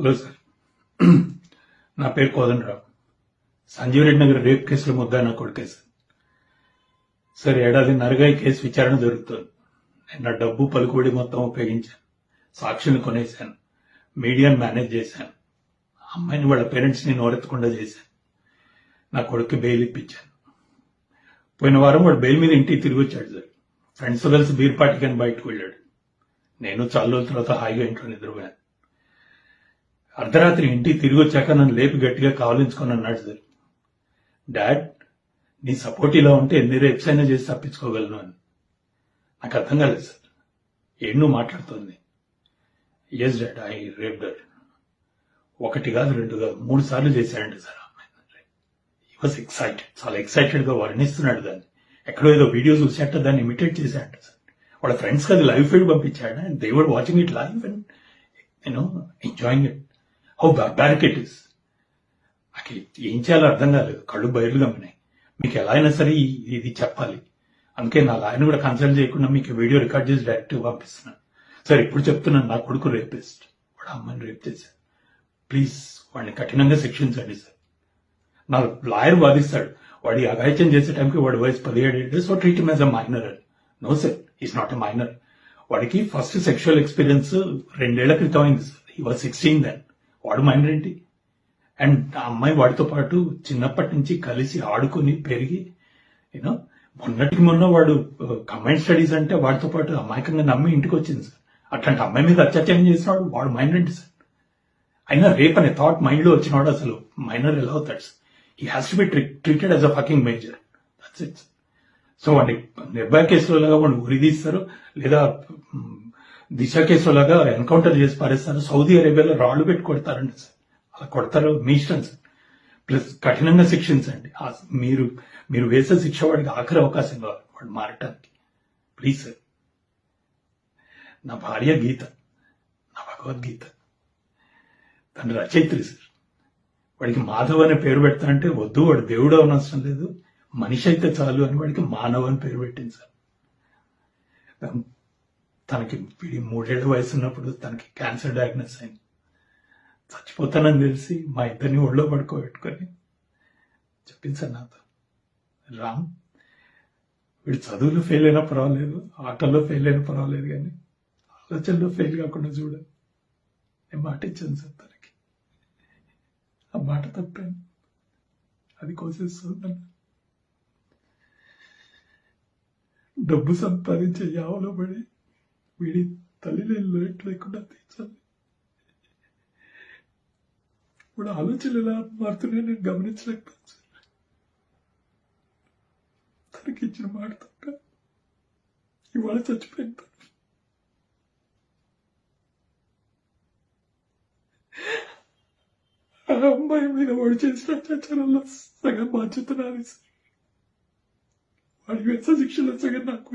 Hello sir. నా పేరు Kodandarao. Sanjeev Reddy Nagar rape కేసులో ముద్దా నా కొడుకే సార్. సార్ ఏడాదిన్నరగా ఈ కేసు విచారణ జరుగుతోంది. నేను నా డబ్బు పలుకుబడి మొత్తం ఉపయోగించాను. సాక్షుల్ని కొనేశాను. మీడియాను మేనేజ్ చేశాను. అమ్మాయిని వాళ్ళ పేరెంట్స్ని నోరెత్తకుండా చేశాను. నా కొడుకు బెయిల్ ఇప్పించాను. పోయిన వారం వాడు బెయిల్ మీద ఇంటికి తిరిగి వచ్చాడు సార్. ఫ్రెండ్స్ కలిసి బీర్ అని బయటకు వెళ్ళాడు. నేను చాలా రోజుల తర్వాత హాయిగా ఇంట్లో నిద్రపోయాను. అర్ధరాత్రి ఇంటికి తిరిగి వచ్చాక నన్ను లేపి గట్టిగా కావలించుకొని అన్నాడు సార్ డాడ్ నీ సపోర్ట్ ఇలా ఉంటే ఎన్ని రేప్స్ అయినా చేసి తప్పించుకోగలను అని. నాకు అర్థం కాలేదు సార్. ఏం నువ్వు మాట్లాడుతోంది? Yes dad I rape dad ఒకటి కాదు రెండు కాదు మూడు సార్లు చేశాడంట సార్ ఈ వాజ్ ఎక్సైటెడ్ చాలా ఎక్సైటెడ్గా వర్ణిస్తున్నాడు దాన్ని. ఎక్కడో ఏదో వీడియో చూసేట దాన్ని ఇమిటేట్ చేశాడంట సార్. వాళ్ళ ఫ్రెండ్స్కి అది లైవ్ ఫీడ్ పంపించాడు? And they were watching it live and you know enjoying it how barbaric it is నాకు ఏం చేయాలో అర్థం కాలేదు. కళ్ళు బయలు గమ్మినాయి మీకు ఎలా అయినా సరే ఇది చెప్పాలి. అందుకే నా లాయన్ కూడా కన్సల్ట్ చేయకుండా మీకు వీడియో రికార్డ్ చేసి డైరెక్ట్ పంపిస్తున్నాను. సార్ ఇప్పుడు చెప్తున్నాను నా కొడుకు రేపిస్ట్ వాడు అమ్మని రేప్ చేశారు ప్లీజ్ వాడిని కఠినంగా శిక్షించండి సార్. నా లాయర్ వాదిస్తాడు. వాడి అఘాయిత్యం చేసే టైంకి వాడి వయసు పదిహేడు ఏళ్ళు so treat as a minor అని. No sir is not a minor వాడికి ఫస్ట్ సెక్షువల్ ఎక్స్పీరియన్స్ రెండేళ్ళ క్రితం అయింది sir he was sixteen then వాడు మైనర్ ఏంటి అండ్ ఆ అమ్మాయి వాడితో పాటు చిన్నప్పటి నుంచి కలిసి ఆడుకుని పెరిగి యూనో మొన్నటికి మొన్న వాడు uh, కంబైన్ స్టడీస్ అంటే వాడితో పాటు అమాయకంగా నమ్మి ఇంటికి వచ్చింది సార్. అట్లాంటి అమ్మాయి మీద అత్యాచారం చేసినాడు వాడు మైనర్ ఏంటి సార్? అయినా రేప్ అనే థాట్ మైండ్లో వచ్చినాడు అసలు మైనర్ ఎలా అవుతాడు sir? He has to be treated as a fucking major that's it so వాడిని నిర్భయ కేసులో లాగా వాడిని ఉరిదీస్తారు లేదా దిశ కేసులాగా ఎన్కౌంటర్ చేసి పారేస్తారు సౌదీ అరేబియాలో రాళ్ళు పెట్టి కొడతారండి సార్. అలా కొడతారు మీ ఇష్టం సార్. ప్లస్ కఠినంగా శిక్షించండి. మీరు మీరు వేసే శిక్ష వాడికి ఆఖరి అవకాశం కావాలి వాడు మారటానికి. Please sir. నా భార్య గీత. నా భగవద్గీత. తన రచయిత్రి సార్. వాడికి మాధవ్ అనే పేరు పెడతా అంటే వద్దు వాడు దేవుడు అవనవసరం లేదు. మనిషి అయితే చాలు అని వాడికి మానవ్ అని పేరు పెట్టింది సార్. తనకి వీడి మూడేళ్ళ వయసు ఉన్నప్పుడు తనకి క్యాన్సర్ డయాగ్నోస్ అయింది. చచ్చిపోతానని తెలిసి మా ఇద్దరిని ఒళ్ళో పడుకోబెట్టుకొని చెప్పింది నాతో. రామ్ వీడు చదువులో ఫెయిల్ అయినా పర్వాలేదు ఆటల్లో ఫెయిల్ అయినా పర్వాలేదు కానీ ఆలోచనలో ఫెయిల్ కాకుండా చూడ. నేను మాట ఇచ్చాను సార్ తనకి. ఆ మాట తప్పాను. అది కోసేస్తున్నాను డబ్బు సంపాదించే యావలో పడి వీడి తల్లి లోటు లేకుండా తీర్చాలి. ఇప్పుడు ఆలోచనలు ఎలా మారుతున్నాయో నేను గమనించలేకపోయాను తనకి ఇచ్చిన మాట తప్ప ఇవాళ చచ్చిపోయింది ఆ అమ్మాయి మీద వాడు చేసిన అత్యాచారంలో సగం బాధ్యత నాది సార్. వాడి వేసే శిక్షలో సగం నాకు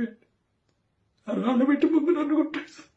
నన్ను పెట్టి ముందు నన్ను కొట్టాడు